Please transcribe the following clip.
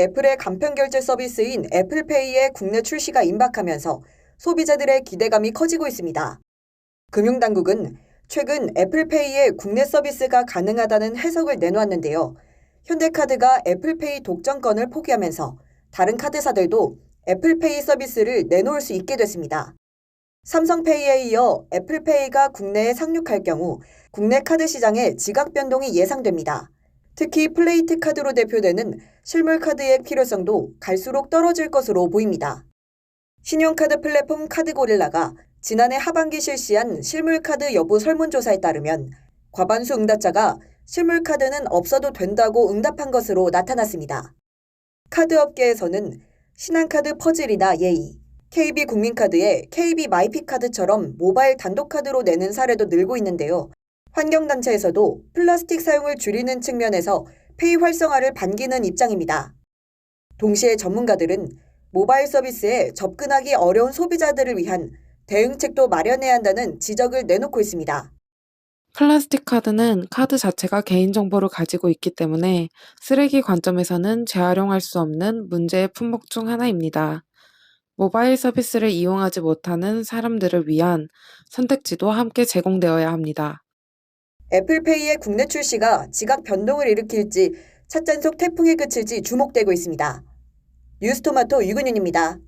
애플의 간편 결제 서비스인 애플페이의 국내 출시가 임박하면서 소비자들의 기대감이 커지고 있습니다. 금융당국은 최근 애플페이의 국내 서비스가 가능하다는 해석을 내놓았는데요. 현대카드가 애플페이 독점권을 포기하면서 다른 카드사들도 애플페이 서비스를 내놓을 수 있게 됐습니다. 삼성페이에 이어 애플페이가 국내에 상륙할 경우 국내 카드 시장에 지각 변동이 예상됩니다. 특히 플레이트 카드로 대표되는 실물 카드의 필요성도 갈수록 떨어질 것으로 보입니다. 신용카드 플랫폼 카드고릴라가 지난해 하반기 실시한 실물카드 여부 설문조사에 따르면 과반수 응답자가 실물카드는 없어도 된다고 응답한 것으로 나타났습니다. 카드업계에서는 신한카드 퍼즐이나 예의, KB 국민카드의 KB 마이피카드처럼 모바일 단독카드로 내는 사례도 늘고 있는데요. 환경단체에서도 플라스틱 사용을 줄이는 측면에서 페이 활성화를 반기는 입장입니다. 동시에 전문가들은 모바일 서비스에 접근하기 어려운 소비자들을 위한 대응책도 마련해야 한다는 지적을 내놓고 있습니다. 플라스틱 카드는 카드 자체가 개인정보를 가지고 있기 때문에 쓰레기 관점에서는 재활용할 수 없는 문제의 품목 중 하나입니다. 모바일 서비스를 이용하지 못하는 사람들을 위한 선택지도 함께 제공되어야 합니다. 애플페이의 국내 출시가 지각 변동을 일으킬지 찻잔 속 태풍에 그칠지 주목되고 있습니다. 뉴스토마토 유근윤입니다.